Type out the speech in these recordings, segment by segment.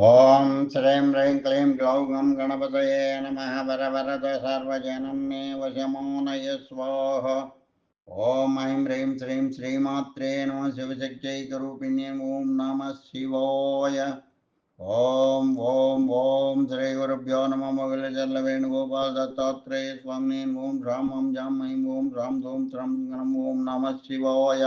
ॐ श्रीं ह्रीं क्लीं ग्लौं गं गणपतये नमः वरवरद सर्वजनं मे वशमो नय स्वाहा ॐ ऐं ह्रीं श्रीं श्रीमात्रे नमः शिवशक्त्यैकरूपिण्ये ॐ नमः शिवाय। ॐ ॐ ॐ श्रीगुरुभ्यो नमः मोगलचल्लवेणुगोपाल दत्तात्रेय स्वामिने। ॐ रामं जां ऐं ॐ रां धूं ॐ नमः शिवाय।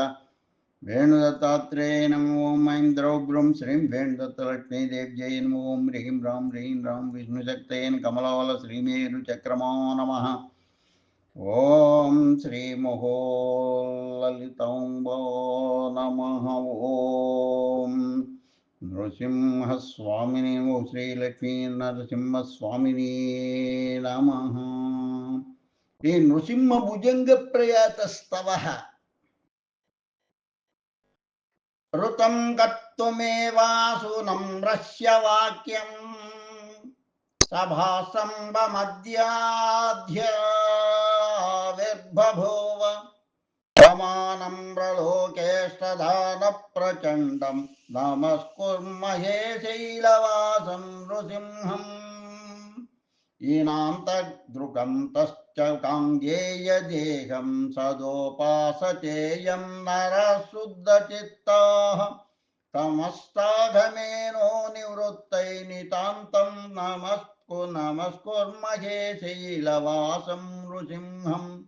वेणुदत्तात्रेय नम ओम ऐं द्रौग्रं श्रीं वेणुदत्तलक्ष्मीदेव जय नम ओं ह्रीं राम ह्रीं राम विष्णुशक्तयेन कमलावल श्रीमेरुचक्रमो नम। ॐ श्रीमहो ललितौम्बो नमः। ॐ नृसिंहस्वामिनी ओ नृसिंह भुजंग प्रयात नृसिंहभुजङ्गप्रयातस्तवः ऋतं कर्तुमेवासु नम्रस्य वाक्यम् सभासम्बमद्याध्यविर्बभूव समानम्रलोकेष्टदानप्रचण्डं नमस्कुर्महे शैलवासं नृसिंहम्। ईनान्तदृगं तश्च काङ्गेयदेहं सदोपासतेयं नरः शुद्धचित्ताः तमस्ताघमेनो निवृत्तै नितान्तं नमस्कु नमस्कुर्महे शैलवासं नृसिंहम्।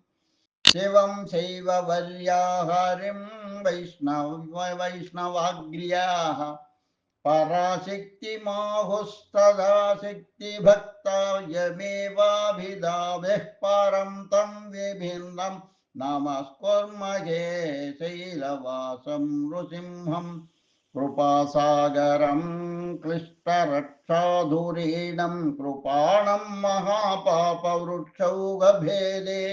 शिवं शैववर्याः हरिं वैष्णव वैष्णवाग्र्याः। पराशक्तिमाहुस्तदा शक्तिभक्तायमेवाभिधाभिः परं तं विभिन्नं नमस्कुर्महे शैलवासं नृसिंहं कृपासागरं क्लिष्टरक्षाधुरीणं कृपाणं महापापवृक्षौगभेदे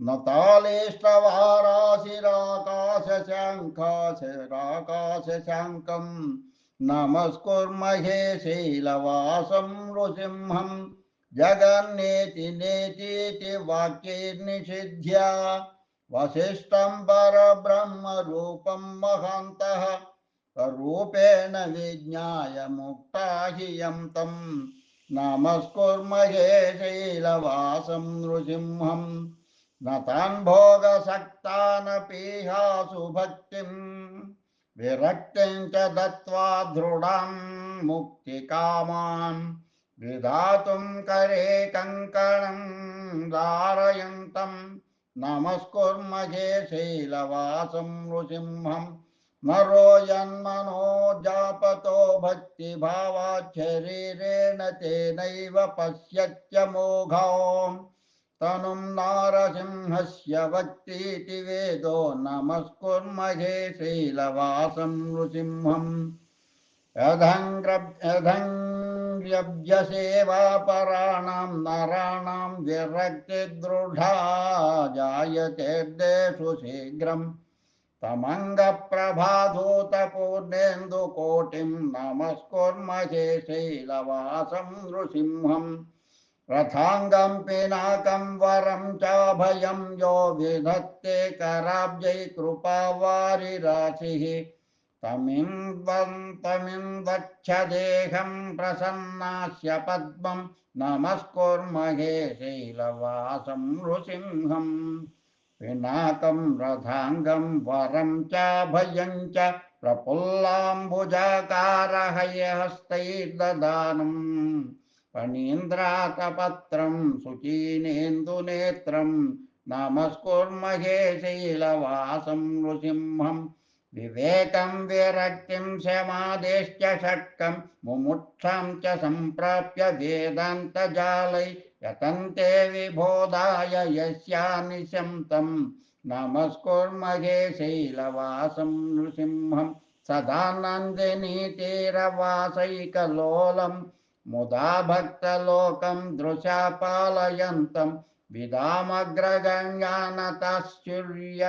नतालेष्टवाराशिराकाशशाङ्काशराकाशशाङ्कम् नमस्कुर्महे शैलवासं नृसिंहं जगन्नेति नेतीति वाक्यैर्निषिध्या वसिष्ठं परब्रह्मरूपं महान्तः रूपेण विज्ञाय मुक्ता हि यं तं नमस्कुर्महे शैलवासं नृसिंहम् न तान् भोगसक्तानपीहासु भक्तिम् विरक्तिं च दत्त्वा दृढां मुक्तिकामान् विधातुं करे कङ्कणं धारयन्तं। नमस्कुर्महे शैलवासं नृसिंहं। नरो जन्मनो जापतो भक्तिभावात् शरीरेण तेनैव पश्यत्य मोघाम् तनुं नारसिंहस्य भक्तीति वेदो नमस्कुर्महे शैलवासं नृसिंहम्। यधङ्ग्यसेवापराणां नराणां विरक्तिदृढा जायतेर्देषु शीघ्रम्। तमङ्गप्रभाधूतपूर्णेन्दुकोटिं नमस्कुर्महे शैलवासं नृसिंहम्। रथाङ्गं पिनाकं वरं चाभयं यो विधत्ते कराब्जै कृपावारिराशिः। तमिन्वन्तमिन्वच्छदेहं प्रसन्नास्य पद्मं नमस्कुर्महे शैलवासं नृसिंहम् पिनाकं रथाङ्गं वरं चाभयं च प्रफुल्लाम्बुजाकारहयहस्तैर्ददानम् फणीन्द्रातपत्रं सुचीनेन्दुनेत्रं नमस्कुर्महे शैलवासं विवेकं विरक्तिं शमादेश्च षट्कं मुमुक्षां च सम्प्राप्य वेदान्तजालै यतन्ते विबोधाय यस्यानिशं तं नमस्कुर्महे शैलवासं नृसिंहं मुदा भक्तलोकं दृशा पालयन्तं विदामग्रगण्यानताश्चुर्य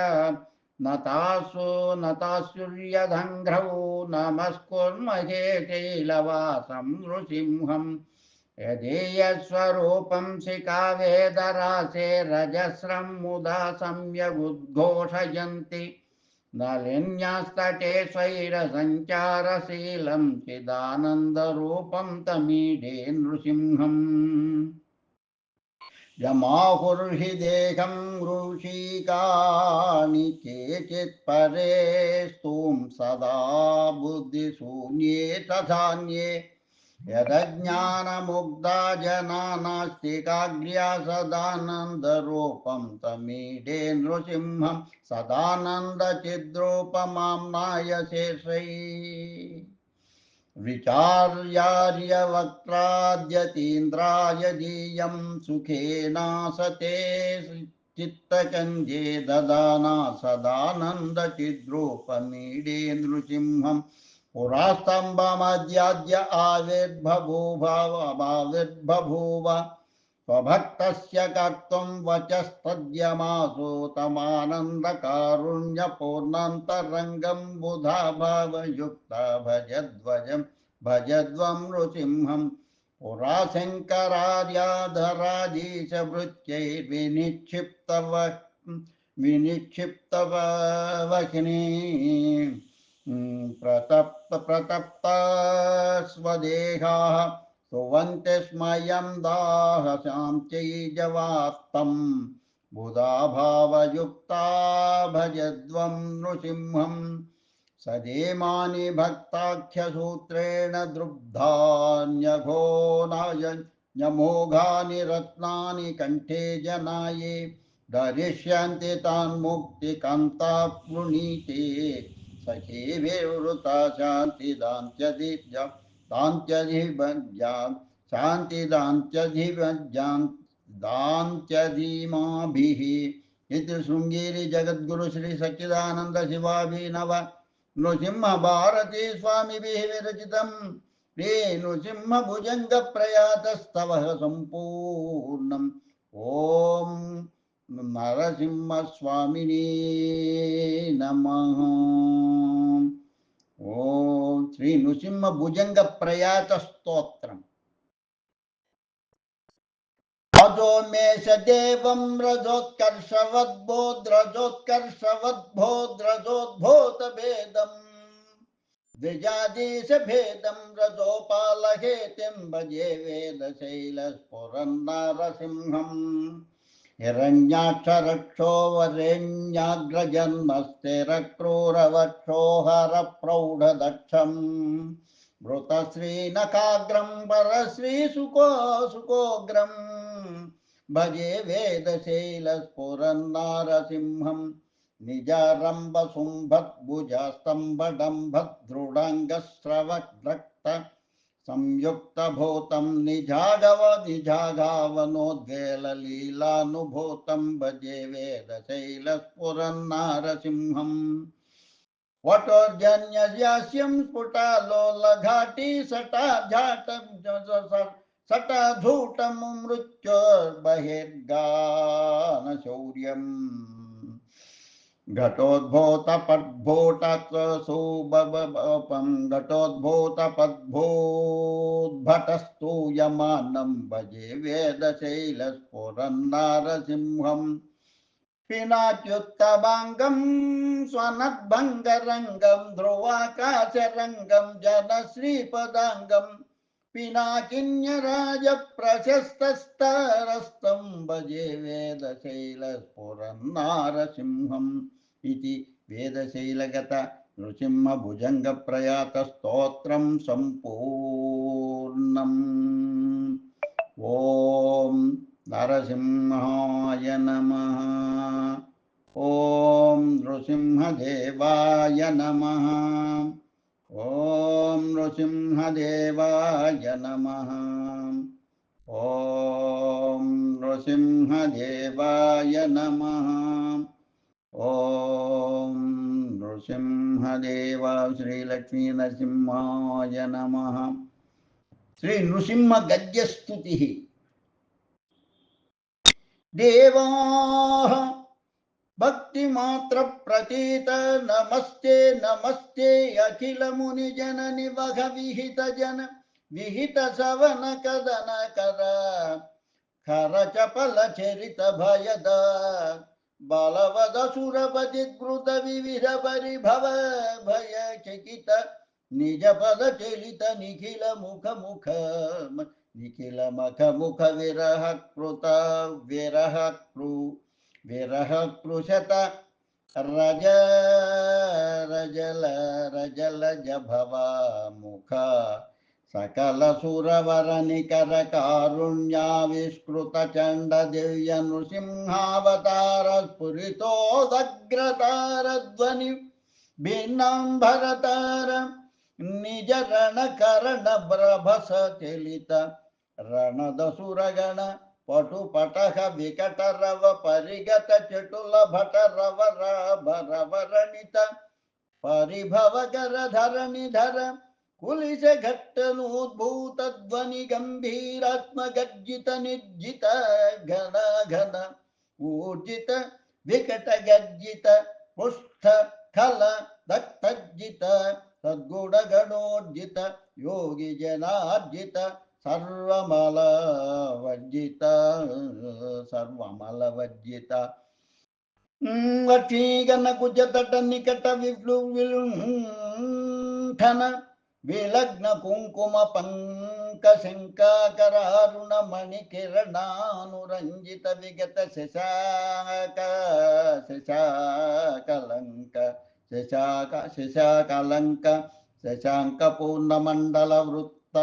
नतासु नताश्चुर्यधङ्घ्रौ नमस्कुर्महे शैलवासं नृसिंहम् यदीयस्वरूपं शिखावेदरासे रजस्रं मुदा सम्यगुद्घोषयन्ति नलिन्यास्तटे स्वैरसञ्चारशीलं चिदानन्दरूपं तमीडे नृसिंहम् यमाहुर्हि देहं ऋषिकानि केचित् परे स्तुं सदा बुद्धिशून्ये तथान्ये यदज्ञानमुग्धा जना नास्तिकाग्र्या सदानन्दरूपं तमीडे नृसिंहं सदानन्दचिद्रूपमां नायशेषै विचार्यार्यवक्त्राद्यतीन्द्राय दीयं सुखेनासते चित्तचन्द्ये ददाना सदानन्दचिद्रूपमीडे नृसिंहं पुरास्तम्भमद्याद्य आविर्बभूभावाविर्बभूव स्वभक्तस्य कर्तुं वचस्तद्यमासो तमानन्दकारुण्यपूर्णान्तरङ्गं बुधा भावयुक्ता भजध्वजं भजध्वं नृसिंहं। पुरा शङ्करार्याधराधीशभृत्यैर्विनिक्षिप्तव विनिक्षिप्तवहिनी प्रतप्त स्वदेहाः। स्तुवन्ति स्मयं दाहशान्त्यैजवात्तं बुधा भावयुक्ता भजध्वं नृसिंहं सदेमानि भक्ताख्यसूत्रेण द्रुब्धान्यघोनाय न्यमोघानि रत्नानि कण्ठे जनाये। धरिष्यन्ति तान् मुक्तिकान्ता वृणीते सखी विवृता शान्तिदान्त्यदित्य दान्त्यधिभज्यां शान्तिदान्त्यधिभज्यां दान्त्यधिमाभिः इति शृङ्गेरि जगद्गुरु श्री सच्चिदानन्द शिवाभिनव। नृसिंह भारती स्वामिभिः विरचितं रेणुसिंहभुजङ्गप्रयातस्तवः सम्पूर्णम्। ॐ नरसिंहस्वामिने नमः। ॐ श्रीनृसिंहभुजङ्गप्रयातस्तोत्रम्। रजो मे स देवं रजोत्कर्षवद्भोद्रजोत्कर्षवद्भोद्रजोद्भूतभेदम् द्विजादेशभेदं रजोपालहेतिं भजे वेदशैलस्फुरन्नरसिंहम्। हिरण्याक्षरक्षो वरेण्याग्रजन्मस्थिरक्रूरवक्षो हरप्रौढदक्षम् भृतश्रीनकाग्रम् परश्रीसुको सुकोग्रम् भजे वेदशैलस्फुरन्नारसिंहम्। निजारम्भसुम्भद्भुजस्तम्भडम्भद्दृडाङ्गश्रवद्रक्त संयुक्तभूतं निजागव निजागावनोद्वेललीलानुभूतं भजे वेदशैलस्फुरन्नारसिंहम्। वटोर्जन्यस्यं स्फुटालोलघाटी सटाझाटं सटाधूटं मृत्योर्बहिर्गानशौर्यम्। घटोद्भूतपद्भूटत् सुबपं घटोद्भूतपद्भूद्भटस्तूयमानं भजे वेदशैलस्फुरन्नारसिंहम् पिनाच्युत्तमाङ्गं स्वनद्भङ्गरङ्गं ध्रुवाकाशरङ्गं जनश्रीपदाङ्गं पिनाकिन्यराजप्रशस्तस्तरस्तं भजे वेदशैलस्फुरन्नारसिंहम् इति वेदशैलगत नृसिंहभुजङ्गप्रयातस्तोत्रं सम्पूर्णम्। ॐ नरसिंहाय नमः। ॐ नृसिंहदेवाय नमः। ॐ नृसिंहदेवाय नमः। ॐ नृसिंहदेवाय नमः। ॐ नृसिंहदेवा श्रीलक्ष्मीनरसिंहाय नमः। श्रीनृसिंहगद्यस्तुतिः देवाः భక్తి మాత్ర ప్రతీత నమస్తే నమస్తే అఖిల ముని జన నివహ విహిత జన విహిత సవన కదన కర కర చపల చరిత భయద బలవద సురపతి కృత వివిధ పరిభవ భయ చకిత నిజ పద చలిత నిఖిల ముఖ ముఖ నిఖిల మఖ ముఖ విరహ కృత విరహ కృ विरह पृषत। रज रजल रजल जभवा मुख। सकल सुरवर निकर कारुण्याविष्कृत चंड दिव्य नृसिंहावतार स्फुरितो दग्रतार ध्वनि भिन्नं भरतार निज रण करण ब्रभस चलित। निजरणकरणप्रभसतिलित रणदसुरगण నికర కారుణ్యావిష్కృత చండ దివ్య నృసింహావతార స్ఫురితోదగ్రతార ధ్వని భిన్నాంబరతార నిజ రణకరణ ప్రభస చలిత రణదసురగణ పటు పటహ వికట రవ పరిగత చటుల భట రవ రవరణిత పరిభవకర ధరణి ధర కులిశ ఘట్టనోద్భూత ధ్వని గంభీరాత్మ గర్జిత నిర్జిత ఘన ఘన ఊర్జిత వికట గర్జిత పుష్ట ఖల దత్తజిత సద్గుణ గణోర్జిత సర్వమలవర్జిత సర్వమలవర్జిత. క్షీగన కుజతట నికట విప్లు విలుంఠన విలగ్న కుంకుమ పంక శంకాకరారుణ మణి కిరణానురంజిత విగత శశాక శశాకలంక శశాక శశాకలంక శశాంక పూర్ణమండల వృత్త.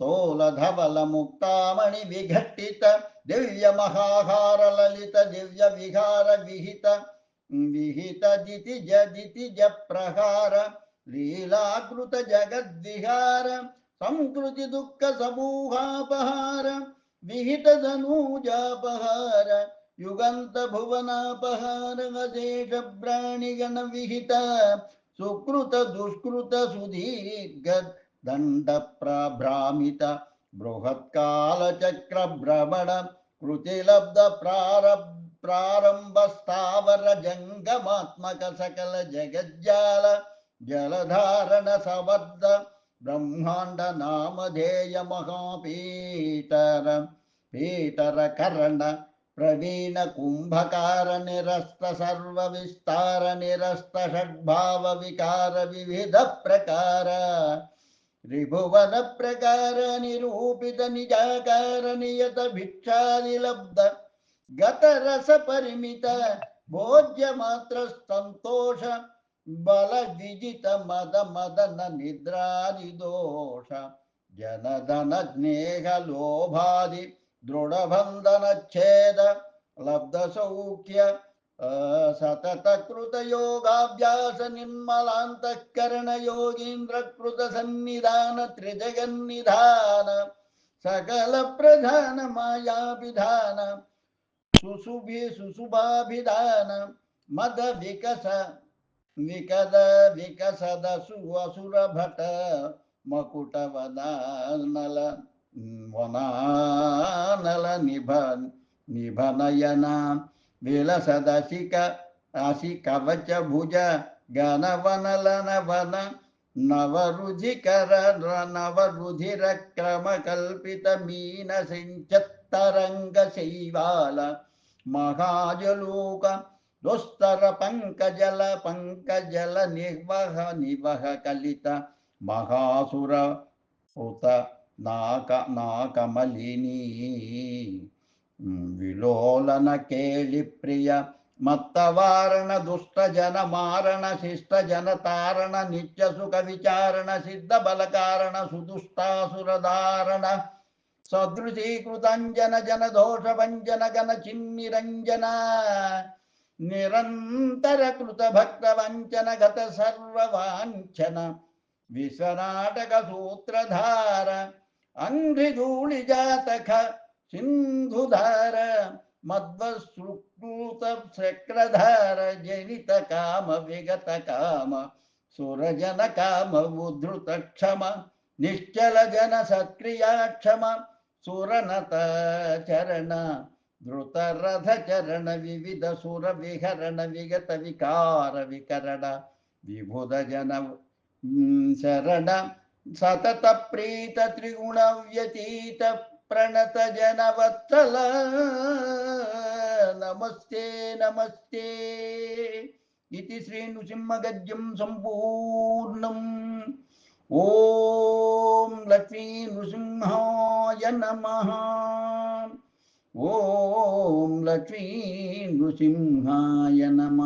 चोलधवल मुक्तामणि विघटित दिव्य महाहार ललित दिव्य विहार विहित विहित दिव्यमहाहारललित, दिव्यविहारविहित विहितदितिज ज प्रहार लीलाकृत जगद्विहार संकृति दुख समूहापहार विहित धनूजापहार युगंत भुवनापहार वशेष प्राणिगण विहित सुकृत दुष्कृत सुदीर्घ యుగంత భువనాపహార వశేష ప్రాణిగణ విహిత సుకృత దుష్కృత సుదీర్ఘ దండ त्रिभुवन प्रकार निरूपित निजाकार नियत भिक्षादि लब्ध गत रस परिमित भोज्य मात्र संतोष बल विजित मद मदन निद्रा निदोष जन धन स्नेह लोभादि दृढ़ बंधन छेद लब्ध सौख्य सततकृतयोगाभ्यासनिर्मलान्तःकरणयोगीन्द्रकृतसन्निधान त्रिजगन्निधान सकलप्रधानमायाभिधान सुसुभि सुसुभाभिधान मद विकस विकद विकसद सुवसुरभट मकुटवदानल वनानल निभ निभनयना नील सदाशिका आशिकवच भुज गन वन लन वन नवरुझिकर नवरुधिर क्रम कल्पित गणवनलनवन नवरुजिकर शैवाल महाजलोक, दुस्तरपङ्कजल निवह निवह कलित, महासुर, उत, नाक, नाकमलिनी। సతత కృత యోగాభ్యాస నిర్మలాంతఃకరణ యోగీంద్ర కృత సన్నిధాన త్రిజగన్నిధాన సకల ప్రధాన మాయాభిధాన సుసుభి సుశుభాభిధాన మద వికస వికద వికసద సువసుర భట మకుట వనానల వనానల నిభ నిభనయన విలసదశిక అసి కవచ భుజ గణవనలన వన నవరుధికర నవరుధిర క్రమ కల్పిత सिंधुधार सिन्धुधार चक्रधार जनित काम, विगत काम, सुरजन काम, उद्धृत क्षम, निश्चल जन सत्क्रिया क्षम, सुरनत चरण, धृत रथ चरण, विविध सुर विहरण, विगत विकार विकरण, विभुद जन शरण, सतत प्रीत, त्रिगुण व्यतीत ప్రణత జనవత్సల నమస్తే నమస్తే. ఇది శ్రీ నృసింహగద్యం సంపూర్ణం. ఓం లక్ష్మీ నృసింహాయ నమ. ఓం లక్ష్మీ నృసింహాయ నమ.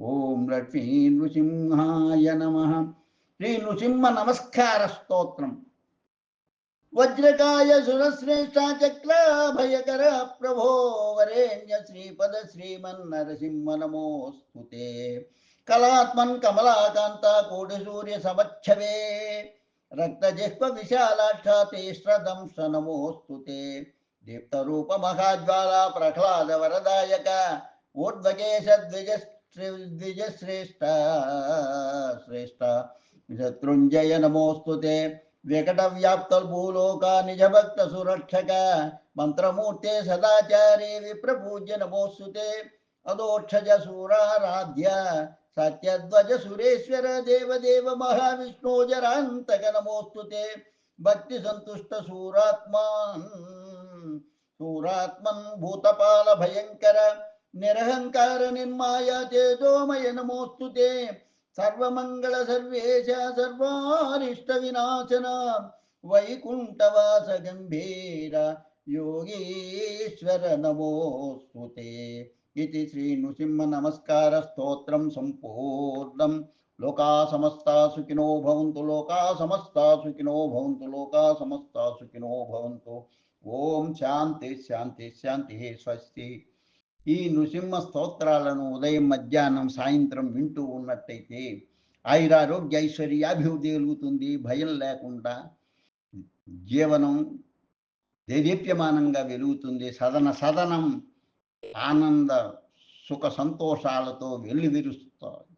ఓం లక్ష్మీ నృసింహాయ నమ. శ్రీ నృసింహ నమస్కార స్తోత్రం. वज्रकाय सुरश्रेष्ठा चक्र चक्राभयकर प्रभो वरेण्य श्रीपद श्रीमन्नरसिंह नमोऽस्तु ते। कलात्मन् कमलाकान्ता कोटिसूर्यसमच्छवे। रक्तजिह्वविशालाक्षा ते श्रदं स नमोऽस्तु ते। दीप्तरूपमहाज्वाला प्रह्लादवरदायक ऊर्ध्वकेशद्विजश्रेष्ठ श्रेष्ठ। शत्रुञ्जय नमोऽस्तु ते। వికట వ్యాప్త భూలోక నిజ భక్త సురక్షక మంత్రమూర్తే సదాచారి విప్రపూజ్య నమోస్తుతే అదోక్షజ సూరారాధ్య సత్యధ్వజ సురేశ్వర దేవదేవ మహావిష్ణోజరాంతక నమోస్తుతే భక్తి సంతుష్ట సూరాత్మాన్ సూరాత్మన్ భూతపాల భయంకర నిరహంకార నిర్మాయ చేతోమయ నమోస్తుతే సర్వమంగళ సర్వేశ సర్వారిష్ట వినాశన వైకుంఠవాస గంభీర యోగీశ్వర నమోస్తుతే ఇది శ్రీ నృసింహ నమస్కార స్తోత్రం సంపూర్ణం లోకా సమస్తా సుఖినో భవంతు లోకా సమస్తా సుఖినో భవంతు లోకా సమస్తా సుఖినో భవంతు ఓం శాంతి శాంతి శాంతి స్వస్తి ఈ నృసింహ స్తోత్రాలను ఉదయం మధ్యాహ్నం సాయంత్రం వింటూ ఉన్నట్టయితే ఆయురారోగ్య ఐశ్వర్యాభివృద్ధి కలుగుతుంది భయం లేకుండా జీవనం దేదీప్యమానంగా వెలుగుతుంది. సదన సదనం ఆనంద సుఖ సంతోషాలతో వెల్లువిరుస్తుంది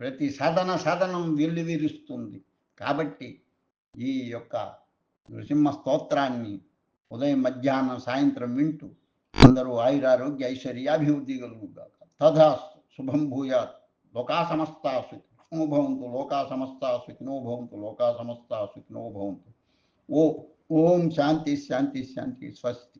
ప్రతి సదన సదనం వెల్లువిరుస్తుంది. కాబట్టి ఈ యొక్క నృసింహ స్తోత్రాన్ని ఉదయం మధ్యాహ్నం సాయంత్రం వింటూ అందరూ ఆయురారోగ్య ఐశ్వర్యాభివృద్ధి కలుగుగాక తథా శుభం భూయాత్ లోకా సమస్తా సుఖినో భవంతు లోకా సమస్తా సుఖినో భవంతు లోకా సమస్తా సుఖినో భవంతు ఓ ఓం శాంతి శాంతి శాంతి స్వస్తి